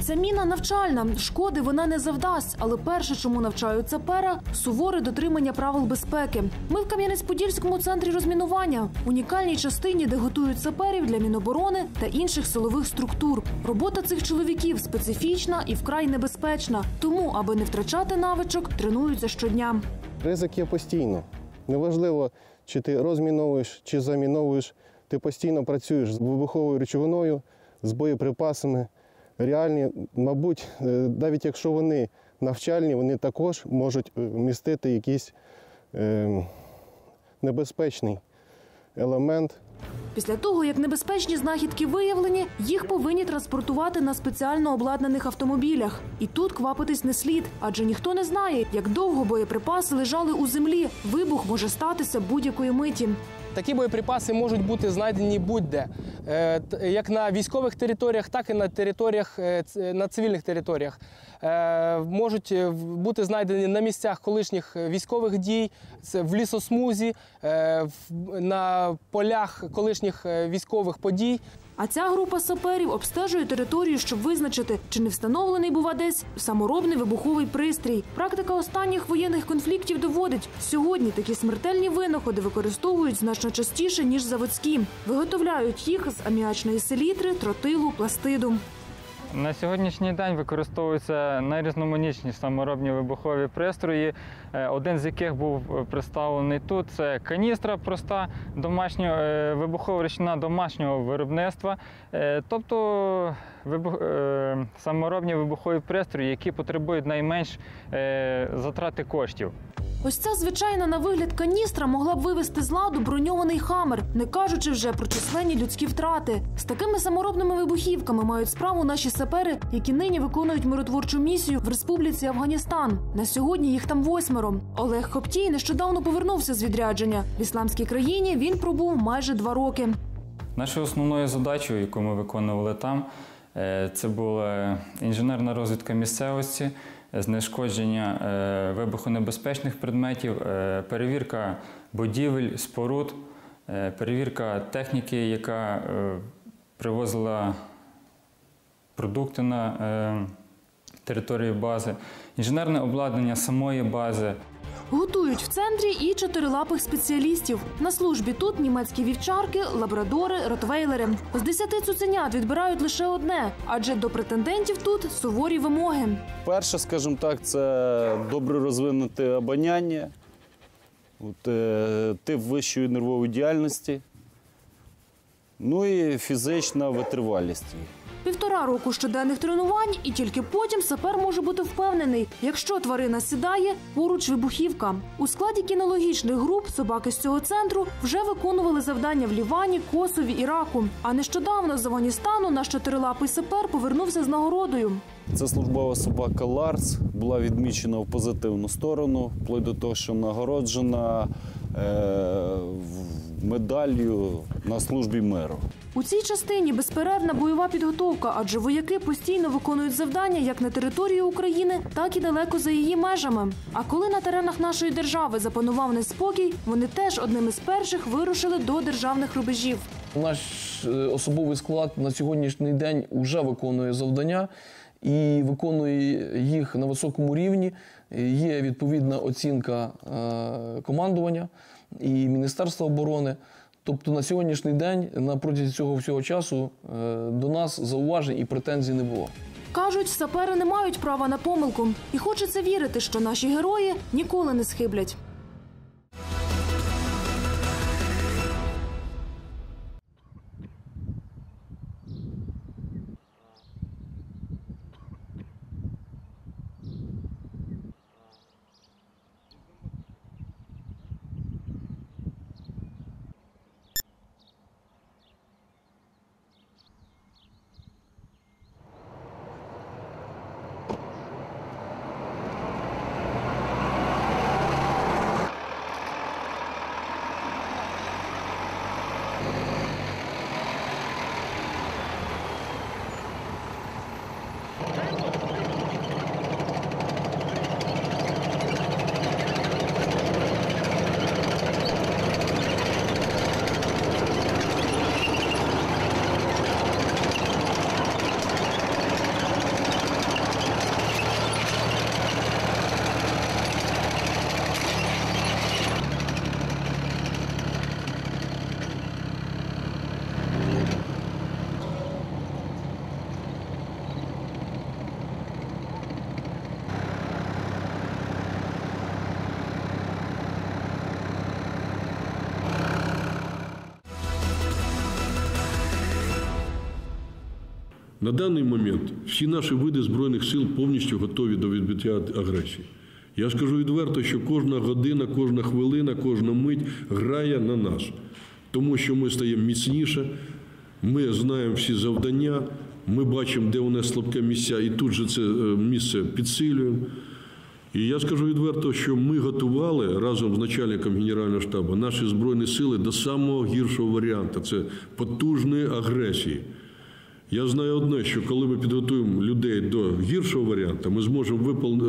Заміна навчальна. Шкоди вона не завдасть, але перше, чому навчають сапера – суворе дотримання правил безпеки. Ми в Кам'янець-Подільському центрі розмінування, унікальній частині, де готують саперів для Міноборони та інших силових структур. Робота цих чоловіків специфічна і вкрай небезпечна. Тому, аби не втрачати навичок, тренуються щодня. Ризик є постійно. Неважливо, чи ти розміновуєш, чи заміновуєш, ти постійно працюєш з вибуховою речовиною, з боєприпасами. Реальні, мабуть, е, навіть якщо вони навчальні, вони також можуть е, містити якийсь е, небезпечний елемент. Після того, як небезпечні знахідки виявлені, їх повинні транспортувати на спеціально обладнаних автомобілях. І тут квапитись не слід, адже ніхто не знає, як довго боєприпаси лежали у землі. Вибух може статися будь-якої миті. Такі боєприпаси можуть бути знайдені будь-де, Е, як на військових територіях, так і на територіях е, на цивільних територіях. Е, Можуть бути знайдені на місцях колишніх військових дій, це в лісосмузі, на полях колишніх військових подій. А ця група саперів обстежує територію, щоб визначити, чи не встановлений бува десь саморобний вибуховий пристрій. Практика останніх воєнних конфліктів доводить, сьогодні такі смертельні винаходи використовують значно частіше ніж заводські. Виготовляють їх з аміачної селітри, тротилу, пластиду. На сьогоднішній день використовуються найрізноманітніші саморобні вибухові пристрої, е, один з яких був е, представлений тут. Це каністра проста, домашня е, вибухова речовина домашнього виробництва, тобто вибух- саморобні вибухові пристрої, які потребують найменш затрати коштів. Ось ця звичайна на вигляд каністра могла б вивести з ладу броньований хамер, не кажучи вже про численні людські втрати. З такими саморобними вибухівками мають справу наші сапери, які нині виконують миротворчу місію в республіці Афганістан. На сьогодні їх там восьмеро. Олег Хоптій нещодавно повернувся з відрядження. В ісламській країні він пробув майже два роки. Нашою основною задачею, яку ми виконували там, це була інженерна розвідка місцевості, знешкодження е, вибухонебезпечних предметів, е, перевірка будівель, споруд, е, перевірка техніки, яка е, привозила продукти на е, територію бази, інженерне обладнання самої бази. Готують в центрі і чотирилапих спеціалістів. На службі тут німецькі вівчарки, лабрадори, ротвейлери. З десяти цуценят відбирають лише одне, адже до претендентів тут суворі вимоги. Перше, скажімо так, це добре розвинуте обоняння, от, е, тип вищої нервової діяльності, ну і фізична витривалість. Півтора року щоденних тренувань, і тільки потім сапер може бути впевнений, якщо тварина сідає, поруч вибухівка. У складі кінологічних груп собаки з цього центру вже виконували завдання в Лівані, Косові, Іраку. А нещодавно з Афганістану наш чотирилапий сапер повернувся з нагородою. Це службова собака Ларс, була відмічена в позитивну сторону, вплоть до того, що нагороджена е, в- медаллю на службі миру. У цій частині безперервна бойова підготовка, адже вояки постійно виконують завдання як на території України, так і далеко за її межами. А коли на теренах нашої держави запанував неспокій, вони теж одними з перших вирушили до державних рубежів. Наш е, особовий склад на сьогоднішній день вже виконує завдання і виконує їх на високому рівні. Є відповідна оцінка е, командування і Міністерства оборони. Тобто на сьогоднішній день на протязі цього всього часу е, до нас зауважень і претензій не було. Кажуть, сапери не мають права на помилку, і хочеться вірити, що наші герої ніколи не схиблять. На даний момент всі наші види Збройних сил повністю готові до відбиття агресії. Я скажу відверто, що кожна година, кожна хвилина, кожна мить грає на нас, тому що ми стаємо міцніше, ми знаємо всі завдання, ми бачимо, де у нас слабке місця, і тут же це е, місце підсилюємо. І я скажу відверто, що ми готували разом з начальником Генерального штабу наші збройні сили до самого гіршого варіанту це потужної агресії. Я знаю одне, що коли ми підготуємо людей до гіршого варіанту, ми зможемо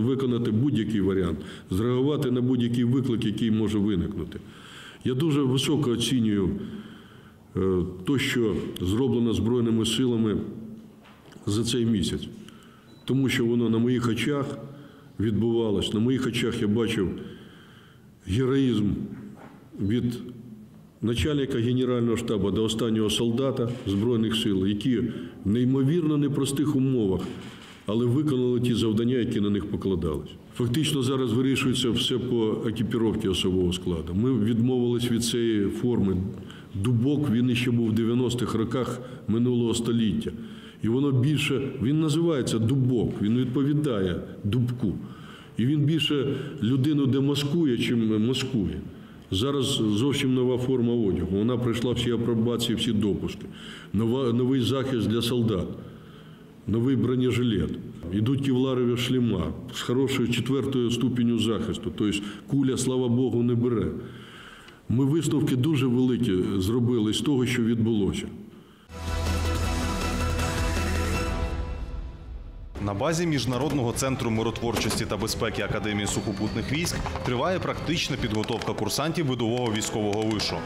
виконати будь-який варіант, зреагувати на будь-який виклик, який може виникнути. Я дуже високо оцінюю те, що зроблено Збройними силами за цей місяць, тому що воно на моїх очах відбувалось. На моїх очах я бачив героїзм від начальника Генерального штабу до останнього солдата Збройних сил, які в неймовірно непростих умовах, але виконали ті завдання, які на них покладались. Фактично зараз вирішується все по екіпіровці особового складу. Ми відмовились від цієї форми. Дубок він іще був в 90-х роках минулого століття. І воно більше, він називається дубок, він відповідає дубку. І він більше людину демаскує, чим маскує. Зараз зовсім нова форма одягу. Вона пройшла всі апробації, всі допуски. Нова, новий захист для солдат, новий бронежилет. Ідуть кевларові шлема з хорошою четвертою ступеню захисту. Тобто куля, слава Богу, не бере. Ми висновки дуже великі зробили з того, що відбулося. На базі Міжнародного центру миротворчості та безпеки Академії сухопутних військ триває практична підготовка курсантів видового військового вишу.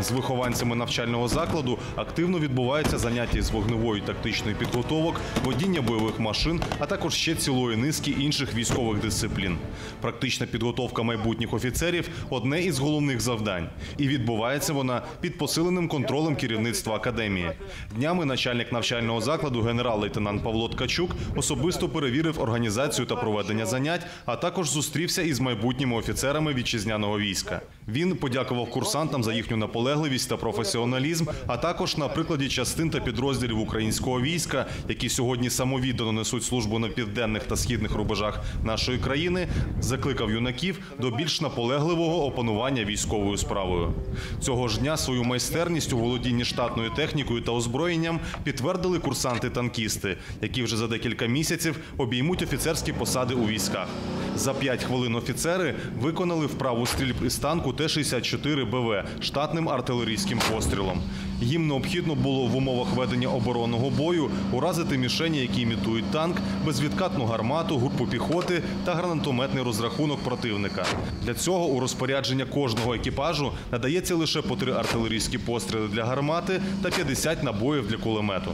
З вихованцями навчального закладу активно відбуваються заняття з вогневої тактичної підготовок, водіння бойових машин, а також ще цілої низки інших військових дисциплін. Практична підготовка майбутніх офіцерів одне із головних завдань, і відбувається вона під посиленим контролем керівництва академії. Днями начальник навчального закладу генерал-лейтенант Павло Ткачук особисто перевірив організацію та проведення занять, а також зустрівся із майбутніми офіцерами вітчизняного війська. Він подякував курсантам за їхню наполегливість та професіоналізм, а також на прикладі частин та підрозділів українського війська, які сьогодні самовіддано несуть службу на південних та східних рубежах нашої країни, закликав юнаків до більш наполегливого опанування військовою справою. Цього ж дня свою майстерність у володінні штатною технікою та озброєнням підтвердили курсанти-танкісти, які вже за декілька місяців обіймуть офіцерські посади у військах. За 5 хвилин офіцери виконали вправу стрільб із танку Т-64 БВ штатним артилерійським пострілом. Їм необхідно було в умовах ведення оборонного бою уразити мішені, які імітують танк, безвідкатну гармату, групу піхоти та гранатометний розрахунок противника. Для цього у розпорядження кожного екіпажу надається лише по три артилерійські постріли для гармати та 50 набоїв для кулемету.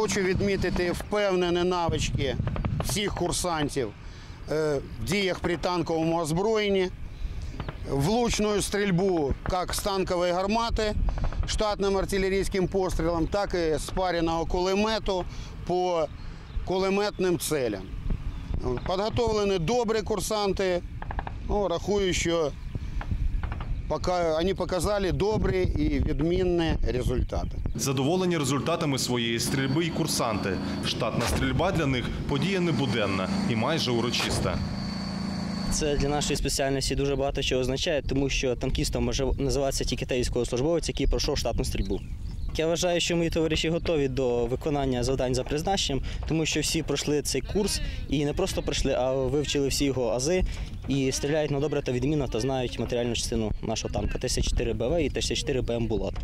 Хочу відмітити впевнені навички всіх курсантів е, в діях при танковому озброєнні, влучну стрільбу як з танкової гармати штатним артилерійським пострілом, так і з пареного кулемету по кулеметним целям. Підготовлені добрі курсанти. Ну, рахую, що вони показали добрі і відмінні результати. Задоволені результатами своєї стрільби й курсанти. Штатна стрільба для них подія небуденна і майже урочиста. Це для нашої спеціальності дуже багато чого означає, тому що танкістом може називатися тільки той військовослужбовець, який пройшов штатну стрільбу. Я вважаю, що мої товариші готові до виконання завдань за призначенням, тому що всі пройшли цей курс і не просто пройшли, а вивчили всі його ази і стріляють на добре та відмінно та знають матеріальну частину нашого танка Т-64 БВ і Т-64 БМ Булат.